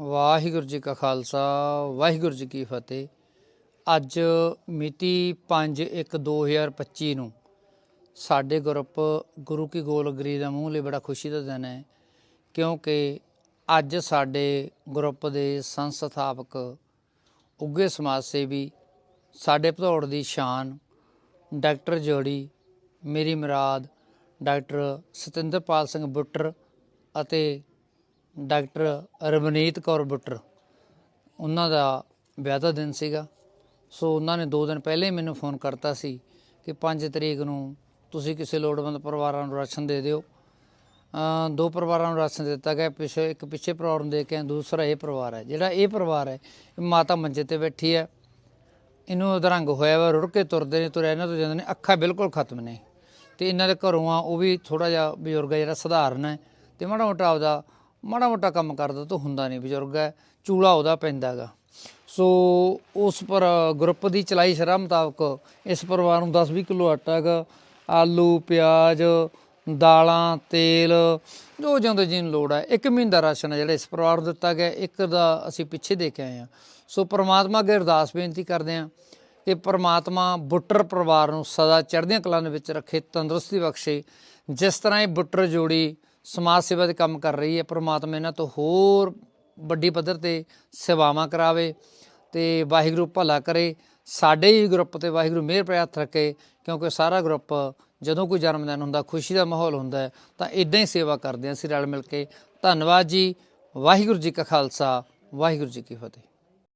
ਵਾਹਿਗੁਰੂ ਜੀ ਕਾ ਖਾਲਸਾ, ਵਾਹਿਗੁਰੂ ਜੀ ਕੀ ਫਤਿਹ। ਅੱਜ ਮਿਤੀ 5/1/2025 ਨੂੰ ਸਾਡੇ ਗਰੁੱਪ ਗੁਰੂ ਕੀ ਗੋਲਗਰੀ ਦਾ ਮੂੰਹ ਲਈ ਬੜਾ ਖੁਸ਼ੀ ਦਾ ਦਿਨ ਹੈ, ਕਿਉਂਕਿ ਅੱਜ ਸਾਡੇ ਗਰੁੱਪ ਦੇ ਸੰਸਥਾਪਕ ਉੱਗੇ ਸਮਾਜ ਸੇਵੀ ਸਾਡੇ ਭਦੌੜ ਦੀ ਸ਼ਾਨ, ਡਾਕਟਰ ਜੋੜੀ, ਮੇਰੀ ਮਰਾਦ, ਡਾਕਟਰ ਸਤਿੰਦਰਪਾਲ ਸਿੰਘ ਬੁੱਟਰ ਅਤੇ ਡਾਕਟਰ ਰਵਨੀਤ ਕੌਰ ਬੁੱਟਰ। ਉਹਨਾਂ ਦਾ ਵਿਆਹ ਦਾ ਦਿਨ ਸੀਗਾ। ਸੋ ਉਹਨਾਂ ਨੇ 2 ਦਿਨ ਪਹਿਲੇ ਹੀ ਮੈਨੂੰ ਫੋਨ ਕਰਤਾ ਸੀ ਕਿ 5 ਤਰੀਕ ਨੂੰ ਤੁਸੀਂ ਕਿਸੇ ਲੋੜਵੰਦ ਪਰਿਵਾਰਾਂ ਨੂੰ ਰਾਸ਼ਨ ਦੇ ਦਿਓ। ਦੋ ਪਰਿਵਾਰਾਂ ਨੂੰ ਰਾਸ਼ਨ ਦਿੱਤਾ ਗਿਆ। ਪਿੱਛੇ ਇੱਕ ਪਿੱਛੇ ਪਰਿਵਾਰ ਨੂੰ ਦੇ ਕੇ ਦੂਸਰਾ ਇਹ ਪਰਿਵਾਰ ਹੈ। ਜਿਹੜਾ ਇਹ ਪਰਿਵਾਰ ਹੈ, ਇਹ ਮਾਤਾ ਮੰਜੇ ਤੇ ਬੈਠੀ ਹੈ। ਇਹਨੂੰ ਅਧਰੰਗ ਹੋਇਆ ਵਾ, ਰੁੜ ਕੇ ਤੁਰਦੇ ਨੇ, ਤੁਰਿਆ ਇਹਨਾਂ ਤੋਂ ਜਾਂਦੇ ਨੇ। ਅੱਖਾਂ ਬਿਲਕੁਲ ਖਤਮ ਨੇ। ਤੇ ਇਹਨਾਂ ਦੇ ਘਰੋਂ ਆ, ਉਹ ਵੀ ਥੋੜਾ ਜਿਹਾ ਬਜ਼ੁਰਗ ਹੈ ਜਿਹੜਾ ਸਧਾਰਨ ਹੈ। ਤੇ ਮਾੜਾ ਮੋਟਾ ਆਪਦਾ ਮਾੜਾ ਮੋਟਾ ਕੰਮ ਕਰਦਾ ਤਾਂ ਹੁੰਦਾ ਨਹੀਂ ਬਜ਼ੁਰਗ ਹੈ, ਚੂਲਾ ਉਹਦਾ ਪੈਂਦਾਗਾ ਸੋ ਉਸ ਪਰ ਗਰੁੱਪ ਦੀ ਚਲਾਈ ਸ਼ਰ੍ਹਾ ਮੁਤਾਬਕ ਇਸ ਪਰਿਵਾਰ ਨੂੰ 10-20 ਕਿਲੋ ਆਟਾ ਹੈਗਾ। ਆਲੂ, ਪਿਆਜ਼, ਦਾਲਾਂ, ਤੇਲ, ਜੋ ਜਿਉਂਦੇ ਜੀ ਲੋੜ ਹੈ। ਇੱਕ ਮਹੀਨੇ ਦਾ ਰਾਸ਼ਨ ਹੈ ਜਿਹੜਾ ਇਸ ਪਰਿਵਾਰ ਨੂੰ ਦਿੱਤਾ ਗਿਆ। ਇੱਕ ਦਾ ਅਸੀਂ ਪਿੱਛੇ ਦੇ ਕੇ ਆਏ ਹਾਂ। ਸੋ ਪ੍ਰਮਾਤਮਾ ਅੱਗੇ ਅਰਦਾਸ ਬੇਨਤੀ ਕਰਦੇ ਹਾਂ ਕਿ ਪ੍ਰਮਾਤਮਾ ਬੁੱਟਰ ਪਰਿਵਾਰ ਨੂੰ ਸਦਾ ਚੜ੍ਹਦੀਆਂ ਕਲਾਂ ਦੇ ਵਿੱਚ ਰੱਖੇ, ਤੰਦਰੁਸਤੀ ਬਖਸ਼ੇ। ਜਿਸ ਤਰ੍ਹਾਂ ਇਹ ਬੁੱਟਰ ਜੋੜੀ ਸਮਾਜ ਸੇਵਾ ਦੇ ਕੰਮ ਕਰ ਰਹੀ ਹੈ, ਪ੍ਰਮਾਤਮਾ ਇਹਨਾਂ ਤੋਂ ਹੋਰ ਵੱਡੀ ਪੱਧਰ ਤੇ ਸੇਵਾਵਾਂ ਕਰਾਵੇ ਤੇ ਵਾਹਿਗੁਰੂ ਭਲਾ ਕਰੇ। ਸਾਡੇ ਹੀ ਗਰੁੱਪ ਤੇ ਵਾਹਿਗੁਰੂ ਮਿਹਰ ਭਰਿਆ ਰੱਖੇ, ਕਿਉਂਕਿ ਸਾਰਾ ਗਰੁੱਪ ਜਦੋਂ ਕੋਈ ਜਨਮ ਦਿਨ ਹੁੰਦਾ, ਖੁਸ਼ੀ ਦਾ ਮਾਹੌਲ ਹੁੰਦਾ, ਤਾਂ ਇਦਾਂ ਹੀ ਸੇਵਾ ਕਰਦੇ ਹਾਂ ਅਸੀਂ ਰਲ ਮਿਲ ਕੇ। ਧੰਨਵਾਦ ਜੀ, ਵਾਹਿਗੁਰੂ ਜੀ ਕਾ ਖਾਲਸਾ, ਵਾਹਿਗੁਰੂ ਜੀ ਕੀ ਫਤਿਹ।